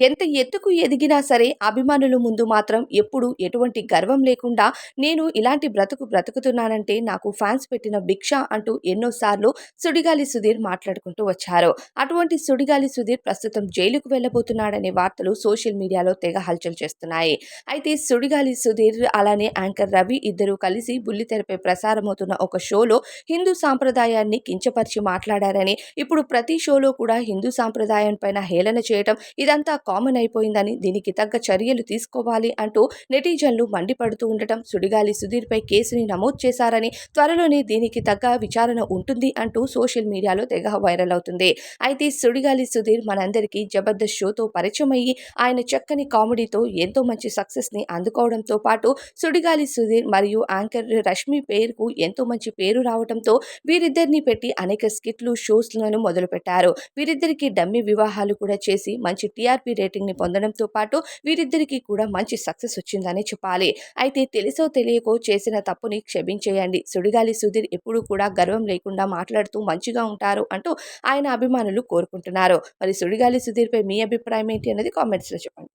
ఎంత ఎత్తుకు ఎదిగినా సరే అభిమానుల ముందు మాత్రం ఎప్పుడు ఎటువంటి గర్వం లేకుండా నేను ఇలాంటి బ్రతుకు బ్రతుకుతున్నానంటే నాకు ఫ్యాన్స్ పెట్టిన భిక్ష అంటూ ఎన్నోసార్లు సుడిగాలి సుధీర్ మాట్లాడుకుంటూ వచ్చారు. అటువంటి సుడిగాలి సుధీర్ ప్రస్తుతం జైలుకు వెళ్ళబోతున్నాడనే వార్తలు సోషల్ మీడియాలో తెగ హల్చల్ చేస్తున్నాయి. అయితే సుడిగాలి సుధీర్ అలానే యాంకర్ రవి ఇద్దరూ కలిసి బుల్లితెరపై ప్రసారమవుతున్న ఒక షోలో హిందూ సాంప్రదాయాన్ని కించపరిచి మాట్లాడారని ఇప్పుడు ప్రతి షోలో కూడా హిందూ సాంప్రదాయం పైన హేళన చేయటం ఇదంతా కామన్ అయిపోయిందని దీనికి తగ్గ చర్యలు తీసుకోవాలి అంటూ నెటిజన్లు మండిపడుతూ ఉండటం సుడిగాలి సుధీర్పై కేసుని నమోదు చేశారని త్వరలోనే దీనికి తగ్గ విచారణ ఉంటుంది అంటూ సోషల్ మీడియాలో తెగ వైరల్ అవుతుంది. అయితే సుడిగాలి సుధీర్ మనందరికీ జబర్దస్త్ షోతో పరిచయం అయ్యి ఆయన చక్కని కామెడీతో ఎంతో మంచి సక్సెస్ని అందుకోవడంతో పాటు సుడిగాలి సుధీర్ మరియు యాంకర్ రష్మి పేరుకు ఎంతో మంచి పేరు రావడంతో వీరిద్దరిని పెట్టి అనేక స్కిట్లు షోస్లను మొదలుపెట్టారు. వీరిద్దరికి డమ్మి వివాహాలు కూడా చేసి మంచి టీఆర్పీ రేటింగ్ని పొందడంతో పాటు వీరిద్దరికీ కూడా మంచి సక్సెస్ వచ్చిందని చెప్పాలి. అయితే తెలుసో తెలియకో చేసిన తప్పుని క్షమించేయండి. సుడిగాలి సుధీర్ ఎప్పుడూ కూడా గర్వం లేకుండా మాట్లాడుతూ మంచిగా ఉంటారు అంటూ ఆయన అభిమానులు కోరుకుంటున్నారు. మరి సుడిగాలి సుధీర్పై మీ అభిప్రాయం ఏంటి అనేది కామెంట్స్లో చెప్పండి.